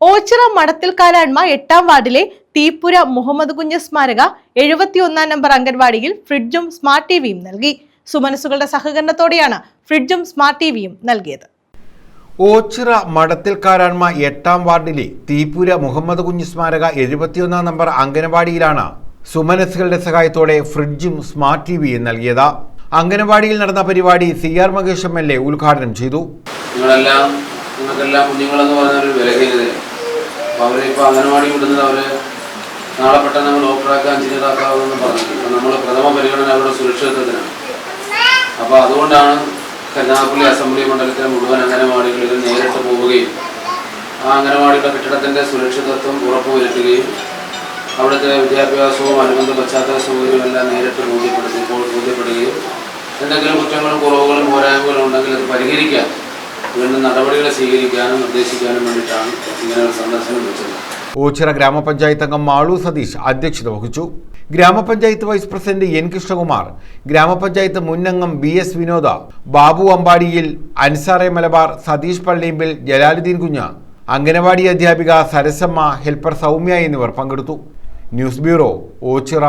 ഓച്ചിറ മടത്തിൽ കാലാൺമ എട്ടാം വാർഡിലെ തീപ്പുര മുഹമ്മദ് കുഞ്ഞ് സ്മാരക എഴുപത്തിയൊന്നാം നമ്പർ അംഗൻവാടിയിൽ ഫ്രിഡ്ജും സ്മാർട്ട് ടിവിയും നൽകി. സുമനസുകളുടെ സഹകരണത്തോടെയാണ് ഫ്രിഡ്ജും സ്മാർട്ട് ടിവിയും നൽകിയത്. ഓച്ചിറ മടത്തിൽക്കാരാൺമ എട്ടാം വാർഡിലെ തീപ്പുര മുഹമ്മദ് കുഞ്ഞ് സ്മാരക എഴുപത്തിയൊന്നാം നമ്പർ അംഗനവാടിയിലാണ് സുമനസുകളുടെ സഹായത്തോടെ ഫ്രിഡ്ജും സ്മാർട്ട് ടിവിയും നൽകിയത്. അംഗനവാടിയിൽ നടന്ന പരിപാടി C R Mahesh M L A ഉദ്ഘാടനം ചെയ്തു. നിങ്ങളെല്ലാം നിങ്ങൾക്കെല്ലാം കുഞ്ഞുങ്ങളെന്ന് പറഞ്ഞ ഒരു വിലകരുതലാണ് അപ്പോൾ അവരെ ഇപ്പോൾ അംഗനവാടി വിടുന്നത് അവർ നാളെ പെട്ടെന്ന് നമ്മൾ ഡോക്ടറാക്കുക എഞ്ചിനീയറാക്കാമെന്ന് പറഞ്ഞു അപ്പോൾ നമ്മൾ പ്രഥമ പരിഗണന അവരുടെ സുരക്ഷിതത്വത്തിനാണ് അപ്പോൾ അതുകൊണ്ടാണ് കരുനാഗപ്പള്ളി അസംബ്ലി മണ്ഡലത്തിലെ മുഴുവൻ അംഗനവാടികളിലും നേരിട്ട് പോവുകയും ആ അംഗനവാടിയുടെ കെട്ടിടത്തിന്റെ സുരക്ഷിതത്വം ഉറപ്പുവരുത്തുകയും അവിടുത്തെ വിദ്യാഭ്യാസവും അനുബന്ധ പശ്ചാത്തല സൗകര്യവും എല്ലാം നേരിട്ട് ബോധ്യപ്പെടുത്തി ബോധ്യപ്പെടുകയും എന്തെങ്കിലും കുറ്റങ്ങളും കുറവുകളും പോരായ്മകളും ഉണ്ടെങ്കിൽ അത് പരിഹരിക്കാൻ വേണ്ട നടപടികൾ സ്വീകരിക്കാനും നിർദ്ദേശിക്കാനും വേണ്ടിയിട്ടാണ് ഇങ്ങനെ ഒരു സന്ദർശനം വെച്ചത്. ഓച്ചിറ ഗ്രാമപഞ്ചായത്ത് അംഗം മാളു സതീഷ് അധ്യക്ഷത വഹിച്ചു. ഗ്രാമപഞ്ചായത്ത് വൈസ് പ്രസിഡന്റ് എൻ കൃഷ്ണകുമാർ ഗ്രാമപഞ്ചായത്ത് മുൻ അംഗം ബി എസ് വിനോദ ബാബു അമ്പാടിയിൽ അൻസാറെ മലബാർ സതീഷ് പള്ളിയമ്പിൽ ജലാലുദ്ദീൻ കുഞ്ഞ് അംഗനവാടി അധ്യാപിക സരസമ്മ ഹെൽപ്പർ സൗമ്യ എന്നിവർ പങ്കെടുത്തു. News bureau Ochira.